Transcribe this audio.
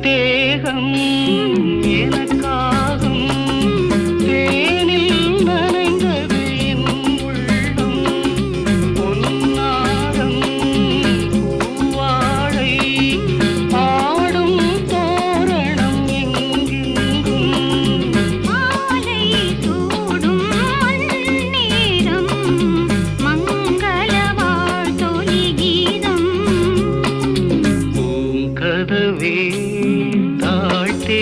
தேகம். எனக்கா பூங்கதவே